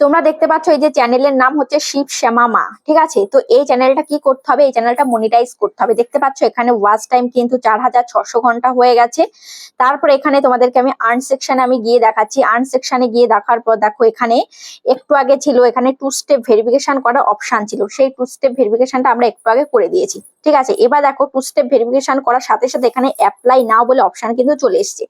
তোমরা দেখতে পাচ্ছ এই যে চ্যানেলের নাম হচ্ছে শিব শ্যামা মা, ঠিক আছে? তো এই চ্যানেলটা কি করতে হবে? এই চ্যানেলটা মনিটাইজ করতে হবে। দেখতে পাচ্ছ এখানে ওয়াচ টাইম কিন্তু চার হাজার ছশো ঘণ্টা হয়ে গেছে। তারপর এখানে তোমাদেরকে আমি আর্ন সেকশনে আমি গিয়ে দেখাচ্ছি। আর্ন সেকশনে গিয়ে দেখার পর দেখো এখানে একটু আগে ছিল, এখানে টু স্টেপ ভেরিফিকেশন করার অপশন ছিল। সেই টু স্টেপ ভেরিফিকেশনটা আমরা একটু আগে করে দিয়েছি। ঠিক আছে? এবার দেখো টু স্টেপ ভেরিফিকেশন করার সাথে সাথে এখানে অ্যাপ্লাই নাও বলে অপশন কিন্তু চলে এসেছে।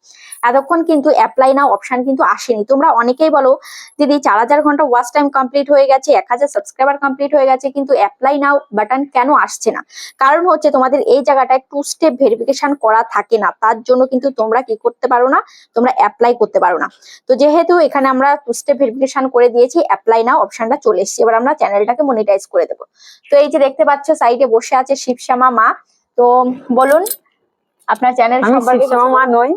এতক্ষণ কিন্তু অ্যাপ্লাই নাও অপশন কিন্তু আসেনি। তোমরা অনেকেই বলো, দিদি, চার হাজার ঘণ্টা ওয়াচ টাইম কমপ্লিট হয়ে গেছে, এক হাজার সাবস্ক্রাইবার কমপ্লিট হয়ে গেছে, কিন্তু অ্যাপ্লাই নাও বাটন কেন আসছে না? কারণ হচ্ছে তোমাদের এই জায়গাটায় টু স্টেপ ভেরিফিকেশন করা থাকে না। তার জন্য কিন্তু তোমরা কি করতে পারো না? তোমরা অ্যাপ্লাই করতে পারো না। তো যেহেতু এখানে আমরা টু স্টেপ ভেরিফিকেশন করে দিয়েছি অ্যাপ্লাই নাও অপশনটা চলে এসেছে। এবার আমরা চ্যানেলটাকে মনিটাইজ করে দেবো। তো এই যে দেখতে পাচ্ছ সাইডে বসে আছে শিবশ্যামা মা। তো বলুন আপনার চ্যানেল আমি শিবশ্যামা মা নই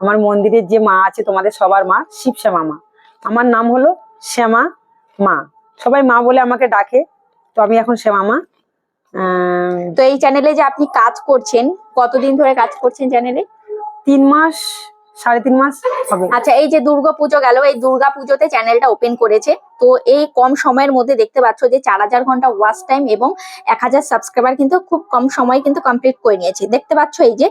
আমার মন্দিরের যে মা আছে তোমাদের সবার মা শিবশ্যামা মা। আমার নাম হলো শ্যামা মা। সবাই মা বলে আমাকে ডাকে তো আমি এখন শ্যামা মা। তো এই চ্যানেলে যে আপনি কাজ করছেন কতদিন ধরে কাজ করছেন চ্যানেলে তিন মাস সাড়ে তিন মাস হবে। আচ্ছা এই যে দুর্গা পুজো গেল এই দুর্গা পুজোতে চ্যানেলটা ওপেন করেছে। তো এই কম সময়ের মধ্যে দেখতে পাচ্ছ যে চার হাজার ঘণ্টা ওয়াচ টাইম এবং এক হাজার সাবস্ক্রাইবার কিন্তু খুব কম সময় কিন্তু কমপ্লিট করে নিয়েছে। দেখতে পাচ্ছ এই যে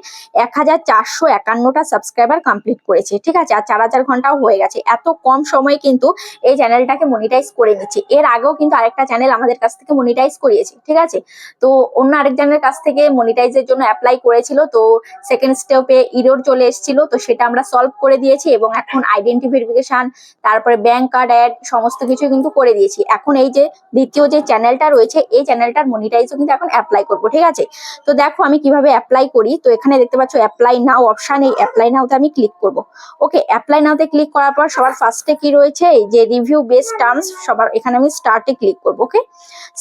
এক হাজার চারশো একান্নটা সাবস্ক্রাইবার কমপ্লিট করেছে, ঠিক আছে? আর চার হাজার ঘন্টাও হয়ে গেছে। এত কম সময়ে কিন্তু এই চ্যানেলটাকে মনিটাইজ করে নিচ্ছে। এর আগেও কিন্তু আরেকটা চ্যানেল আমাদের কাছ থেকে মনিটাইজ করিয়েছে, ঠিক আছে? তো অন্য আরেকজনের কাছ থেকে মনিটাইজের জন্য অ্যাপ্লাই করেছিল, তো সেকেন্ড স্টেপে ইরোর চলে এসেছিল, তো সেটা আমরা সলভ করে দিয়েছি এবং এখন আইডেন্টি ভেরিফিকেশন তারপরে ব্যাংক কার্ড অ্যাড সমস্ত কিছু কিন্তু করে দিয়েছি। এখন এই যে দ্বিতীয় যে চ্যানেলটা রয়েছে, এই চ্যানেলটার মনিটাইজও কিন্তু এখন অ্যাপ্লাই করব, ঠিক আছে? তো দেখো আমি কীভাবে অ্যাপ্লাই করি। তো এখানে দেখতে পাচ্ছ অ্যাপ্লাই নাও অপশান এই অ্যাপ্লাই নাওতে আমি ক্লিক করব। ওকে অ্যাপ্লাই নাওতে ক্লিক করার পর সবার ফার্স্টে কি রয়েছে? এই যে রিভিউ বেস টার্মস সবার এখানে আমি স্টার্টে ক্লিক করব ওকে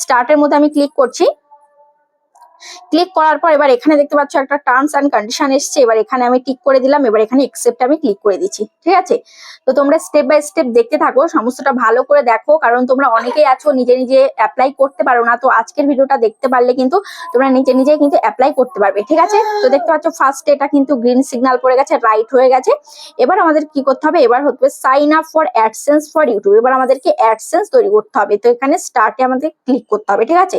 স্টার্টের মধ্যে আমি ক্লিক করছি। ক্লিক করার পর এবার এখানে দেখতে পাচ্ছ একটা টার্মস অ্যান্ড কন্ডিশন এসছে। এবার এখানে আমি টিক করে দিলাম, এবার এখানে একসেপ্ট আমি ক্লিক করে দিচ্ছি, ঠিক আছে? তো তোমরা স্টেপ বাই স্টেপ দেখতে থাকো, সমস্তটা ভালো করে দেখো, কারণ তোমরা অনেকেই আছো, নিজে নিজে অ্যাপ্লাই করতে পারো না, তো আজকের ভিডিওটা দেখতে পারলে কিন্তু তোমরা নিজে নিজে কিন্তু অ্যাপ্লাই করতে পারবে, ঠিক আছে? তো দেখতে পাচ্ছ ফার্স্ট এটা কিন্তু গ্রিন সিগন্যাল পড়ে গেছে রাইট হয়ে গেছে। এবার আমাদের কি করতে হবে? এবার হচ্ছে sign up for AdSense for YouTube এবার আমাদেরকে অ্যাডসেন্স তৈরি করতে হবে। তো এখানে স্টার্টে আমাদের ক্লিক করতে হবে, ঠিক আছে?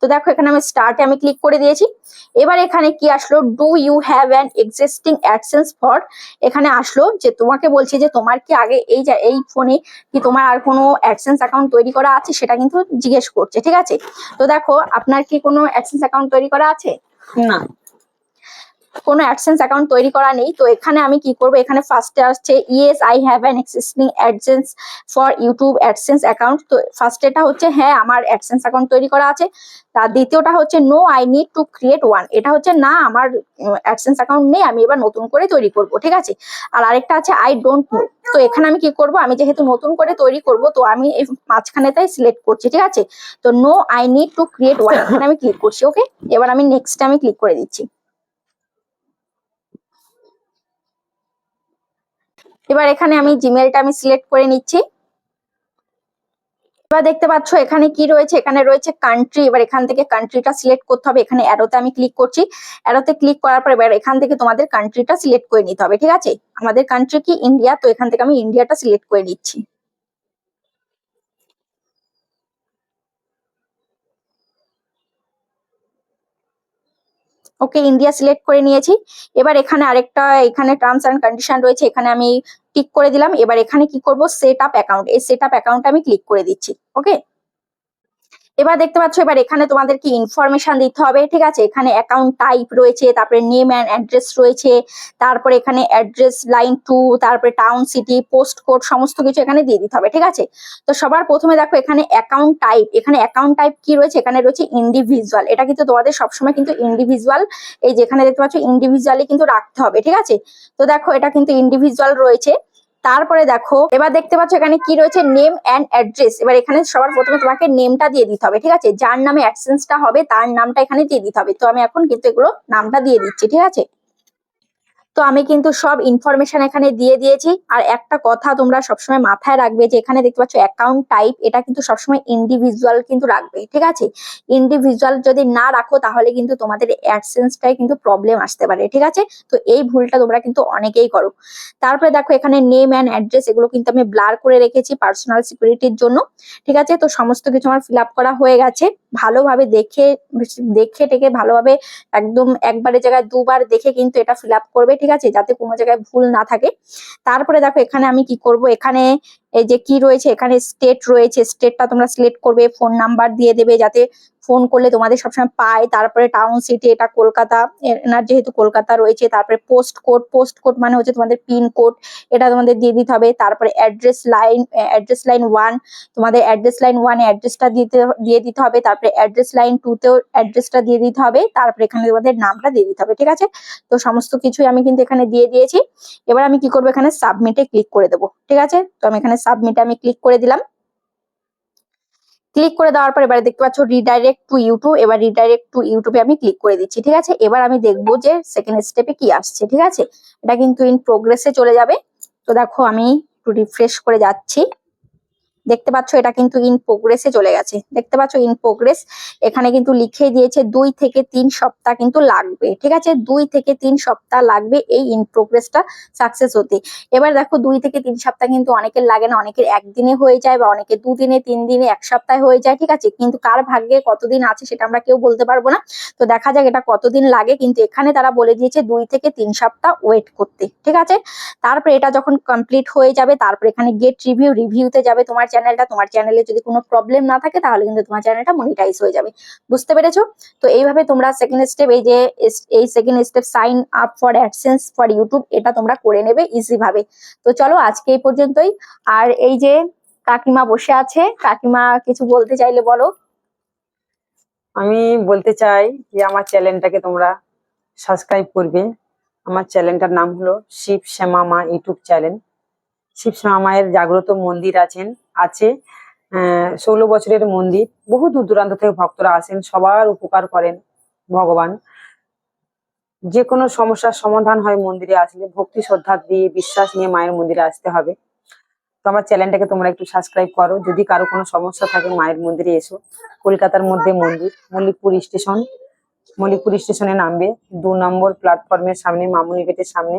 তো দেখো এখানে আমি স্টার্টে আমি ক্লিক করে দিয়েছি। এবার এখানে কি আসলো? Do you have an existing AdSense for এখানে আসলো যে, তোমাকে বলছে যে, তোমার কি আগে এই এই ফোনে কি তোমার আর কোনো অ্যাডসেন্স অ্যাকাউন্ট তৈরি করা আছে? সেটা কিন্তু জিজ্ঞেস করছে, ঠিক আছে? তো দেখো, আপনার কি কোনো অ্যাডসেন্স অ্যাকাউন্ট তৈরি করা আছে? না। কোনো অ্যাডসেন্স অ্যাকাউন্ট তৈরি করা নেই। তো এখানে আমি কি করব? এখানে ফার্স্টে আসছে yes I have an existing AdSense for YouTube AdSense account তো ফার্স্ট এটা হচ্ছে হ্যাঁ আমার অ্যাডসেন্স অ্যাকাউন্ট তৈরি করা আছে। তার দ্বিতীয়টা হচ্ছে no I need to create one এটা হচ্ছে, না, আমার অ্যাডসেন্স অ্যাকাউন্ট নেই, আমি এবার নতুন করে তৈরি করব। ঠিক আছে? আর আরেকটা আছে আই ডোন্ট নো তো এখানে আমি কি করব? আমি যেহেতু নতুন করে তৈরি করব, তো আমি এই মাঝখানেটাই সিলেক্ট করছি, ঠিক আছে? তো no I need to create one এখানে আমি ক্লিক করছি ওকে এবার আমি নেক্সট আমি ক্লিক করে দিচ্ছি। এবার এখানে আমি জিমেলটা আমি সিলেক্ট করে নিচ্ছি। এবার দেখতে পাচ্ছ এখানে কি রয়েছে? এখানে রয়েছে কান্ট্রি এবার এখান থেকে কান্ট্রিটা সিলেক্ট করতে হবে। এখানে অ্যারোতে আমি ক্লিক করছি। অ্যারোতে ক্লিক করার পর এবার এখান থেকে তোমাদের কান্ট্রিটা সিলেক্ট করে নিতে হবে, ঠিক আছে? আমাদের কান্ট্রি কি? ইন্ডিয়া তো এখান থেকে আমি ইন্ডিয়াটা সিলেক্ট করে নিচ্ছি। ওকে ইন্ডিয়া সিলেক্ট করে নিয়েছি। এবার এখানে আরেকটা, এখানে টার্মস অ্যান্ড কন্ডিশন রয়েছে। এখানে আমি টিক করে দিলাম। এবার এখানে কি করব? সেট আপ অ্যাকাউন্ট এই সেট আপ অ্যাকাউন্ট আমি ক্লিক করে দিচ্ছি। ওকে এবার দেখতে পাচ্ছ, এবার এখানে তোমাদেরকে ইনফরমেশন দিতে হবে, ঠিক আছে? এখানে অ্যাকাউন্ট টাইপ রয়েছে, তারপরে নেম অ্যান্ড অ্যাড্রেস রয়েছে, তারপরে এখানে অ্যাড্রেস লাইন টু তারপরে টাউন সিটি পোস্ট কোড সমস্ত কিছু এখানে দিয়ে দিতে হবে, ঠিক আছে? তো সবার প্রথমে দেখো এখানে অ্যাকাউন্ট টাইপ এখানে অ্যাকাউন্ট টাইপ কি রয়েছে? এখানে রয়েছে ইন্ডিভিজুয়াল এটা কিন্তু তোমাদের সবসময় কিন্তু ইন্ডিভিজুয়াল এই যেখানে দেখতে পাচ্ছ ইন্ডিভিজুয়ালি কিন্তু রাখতে হবে, ঠিক আছে? তো দেখো, এটা কিন্তু ইন্ডিভিজুয়াল রয়েছে। তারপরে দেখো, এবার দেখতে পাচ্ছ এখানে কি রয়েছে? নেম অ্যান্ড অ্যাড্রেস এবার এখানে সবার প্রথমে তোমাকে নেমটা দিয়ে দিতে হবে, ঠিক আছে? যার নামে অ্যাডসেন্সটা হবে, তার নামটা এখানে দিয়ে দিতে হবে। তো আমি এখন কিন্তু এগুলো নামটা দিয়ে দিচ্ছি, ঠিক আছে? তো আমি কিন্তু সব ইনফরমেশন এখানে দিয়ে দিয়েছি। আর একটা কথা তোমরা সবসময় মাথায় রাখবে যে এখানে দেখতে পাচ্ছ অ্যাকাউন্ট টাইপ এটা কিন্তু সবসময় ইন্ডিভিজুয়াল কিন্তু রাখবে ঠিক আছে? ইন্ডিভিজুয়াল যদি না রাখো তাহলে কিন্তু তোমাদের অ্যাডসেন্সটাই কিন্তু প্রবলেম আসতে পারে, ঠিক আছে? তো এই ভুলটা তোমরা কিন্তু অনেকেই করো। তারপরে দেখো এখানে নেম অ্যান্ড অ্যাড্রেস এগুলো কিন্তু আমি ব্লার করে রেখেছি পার্সোনাল সিকিউরিটির জন্য, ঠিক আছে? তো সমস্ত কিছু আমার ফিল করা হয়ে গেছে। ভালোভাবে দেখে দেখে টেকে ভালোভাবে একদম একবারের জায়গায় দুবার দেখে কিন্তু এটা ফিল করবে ঠিক আছে? যাতে কোনো জায়গায় ভুল না থাকে। তারপরে দেখো এখানে আমি কি করব? এখানে এই যে কি রয়েছে? এখানে স্টেট রয়েছে। স্টেটটা তোমরা সিলেক্ট করবে ফোন নাম্বার দিয়ে দেবে যাতে ফোন করলে তোমাদের সবসময় পায়। তারপরে টাউন সিটি এটা কলকাতা। এনার যেহেতু কলকাতা রয়েছে, তারপরে পোস্ট কোড পোস্ট কোড মানে হচ্ছে তোমাদের পিন কোড এটা তোমাদের দিয়ে দিতে হবে। তারপরে address line address line one তোমাদের অ্যাড্রেস লাইন ওয়ানে অ্যাড্রেসটা দিতে, দিয়ে দিতে হবে। তারপরে অ্যাড্রেস লাইন টুতেও অ্যাড্রেসটা দিয়ে দিতে হবে। তারপরে এখানে তোমাদের নামটা দিয়ে দিতে হবে, ঠিক আছে? তো সমস্ত কিছুই আমি কিন্তু এখানে দিয়ে দিয়েছি। এবার আমি কি করব? এখানে সাবমিটে ক্লিক করে দেবো, ঠিক আছে? তো আমি এখানে সাবমিটে আমি ক্লিক করে দিলাম। ক্লিক করে দেওয়ার পর এবারে দেখতে পাচ্ছ রিডাইরেক্ট টু ইউটিউব এবার রিডাইরেক্ট টু ইউটিউবে আমি ক্লিক করে দিচ্ছি, ঠিক আছে? এবার আমি দেখব যে সেকেন্ড স্টেপে কি আসছে, ঠিক আছে? এটা কিন্তু ইন প্রোগ্রেসে চলে যাবে। তো দেখো আমি একটু রিফ্রেশ করে যাচ্ছি। দেখতে পাচ্ছ এটা কিন্তু ইন প্রোগ্রেসে চলে গেছে। দেখতে পাচ্ছ ইন প্রোগ্রেস এখানে কিন্তু লিখে দিয়েছে দুই থেকে তিন সপ্তাহ কিন্তু লাগবে। ঠিক আছে? দুই থেকে তিন সপ্তাহ লাগবে এই ইন প্রোগ্রেসটা সাকসেস হতে। এবার দেখো দুই থেকে তিন সপ্তাহ কিন্তু অনেকের লাগে না, অনেকের একদিনে হয়ে যায় বা অনেকে দুদিনে তিন দিনে এক সপ্তাহে হয়ে যায়, ঠিক আছে? কিন্তু কার ভাগ্যে কতদিন আছে সেটা আমরা কেউ বলতে পারব না। তো দেখা যাক এটা কতদিন লাগে, কিন্তু এখানে তারা বলে দিয়েছে দুই থেকে তিন সপ্তাহ ওয়েট করতে। ঠিক আছে? তারপরে এটা যখন কমপ্লিট হয়ে যাবে, তারপরে এখানে গেট রিভিউ রিভিউতে যাবে তোমার চ্যানেলটা তোমার চ্যানেলে যদি কোনো প্রবলেম না থাকে, তাহলে কিন্তু তোমার চ্যানেলটা মনিটাইজ হয়ে যাবে। বুঝতে পেরেছ? তো এইভাবে তোমরা সেকেন্ড স্টেপ এই যে এই second step sign up for AdSense for YouTube এটা তোমরা করে নেবে ইজি ভাবে। তো চলো, আজকে এই পর্যন্তই। আর এই যে কাকিমা বসে আছে, কাকিমা কিছু বলতে চাইলে বলো। আমি বলতে চাই যে আমার চ্যানেলটাকে তোমরা সাবস্ক্রাইব করবে। আমার চ্যানেলটার নাম হলো শিব শ্যামা মা ইউটিউব চ্যানেল। শিব মায়ের জাগ্রত মন্দির আছেন, আছে ষোলো বছরের মন্দির। বহু দূর দূরান্ত থেকে ভক্তরা আসেন, সবার উপকার করেন ভগবান। যে কোনো সমস্যার সমাধান হয় মন্দিরে আসলে ভক্তি, শ্রদ্ধা দিয়ে, বিশ্বাস নিয়ে মায়ের মন্দিরে আসতে হবে। তো আমার চ্যানেলটাকে তোমরা একটু সাবস্ক্রাইব করো। যদি কারও কোনো সমস্যা থাকে মায়ের মন্দিরে এসো। কলকাতার মধ্যে মন্দির, মল্লিকপুর স্টেশন। মল্লিকপুর স্টেশনে নামবে। দু নম্বর প্ল্যাটফর্মের সামনে, মামুনি গেটের সামনে।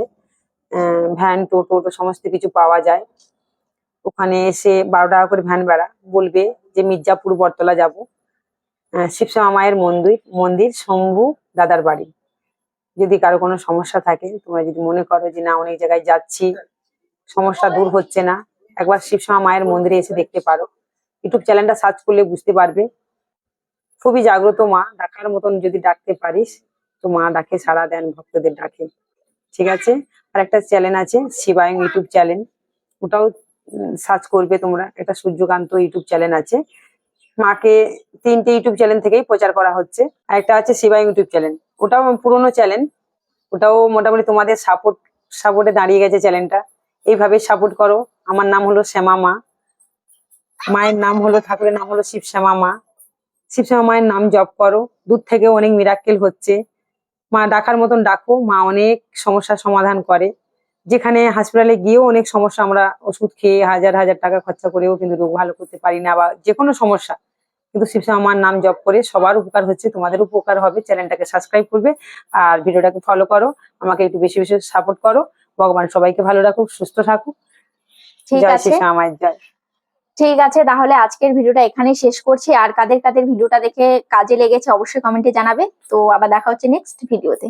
ভ্যান টোটো সমস্ত কিছু পাওয়া যায়। ওখানে এসে বারো টাকা করে ভ্যান বেড়া বলবে যে, মির্জাপুর, বটতলা যাব। শিবশ্যামা মায়ের মন্দির মন্দির, শম্ভু দাদার বাড়ি। যদি কারও কোনো সমস্যা থাকে, তোমরা যদি মনে করো যে, না, অনেক জায়গায় যাচ্ছি, সমস্যা দূর হচ্ছে না, একবার শিবশ্যামা মায়ের মন্দিরে এসে দেখতে পারো। ইউটিউব চ্যানেলটা সার্চ করলে বুঝতে পারবে। খুবই জাগ্রত মা, ডাকার মতন যদি ডাকতে পারিস, তো মা ডাকে সাড়া দেন ভক্তদের ডাকে। ঠিক আছে? আর একটা চ্যানেল আছে শিবায়ং ইউটিউব চ্যানেল ওটাও সার্চ করবে তোমরা। একটা সূর্যকান্ত ইউটিউব চ্যানেল আছে। মাকে তিনটে ইউটিউব চ্যানেল থেকেই প্রচার করা হচ্ছে। আর একটা আছে শিবায়ং ইউটিউব চ্যানেল ওটাও পুরোনো চ্যানেল ওটাও মোটামুটি তোমাদের সাপোর্ট সাপোর্টে দাঁড়িয়ে গেছে চ্যানেলটা এইভাবে সাপোর্ট করো। আমার নাম হলো শ্যামা মা। মায়ের নাম হলো, ঠাকুরের নাম হলো শিব শ্যামা মা। শিবশ্যামা মায়ের নাম জপ করো। দূর থেকে অনেক মিরাক্কেল হচ্ছে। মা ডাকার মতন ডাকো মা অনেক সমস্যার সমাধান করে। যেখানে হাসপাতালে গিয়েও অনেক সমস্যা আমরা ওষুধ খেয়ে হাজার হাজার টাকা খরচা করেও কিন্তু রোগ ভালো করতে পারি না বা যে কোনো সমস্যা। কিন্তু শিবশ্যামা মার নাম জপ করে সবার উপকার হচ্ছে তোমাদের উপকার হবে। চ্যানেলটাকে সাবস্ক্রাইব করবে আর ভিডিওটাকে ফলো করো। আমাকে একটু বেশি বেশি সাপোর্ট করো। ভগবান সবাইকে ভালো রাখুক সুস্থ থাকুক। ঠিক জয় আছে। মায়ের জয়। ঠিক আছে, তাহলে আজকের ভিডিওটা এখানে শেষ করছি। আর কাদের কাদের ভিডিওটা দেখে কাজে লেগেছে অবশ্যই কমেন্টে জানাবে। তো আবার দেখা হচ্ছে নেক্সট ভিডিওতে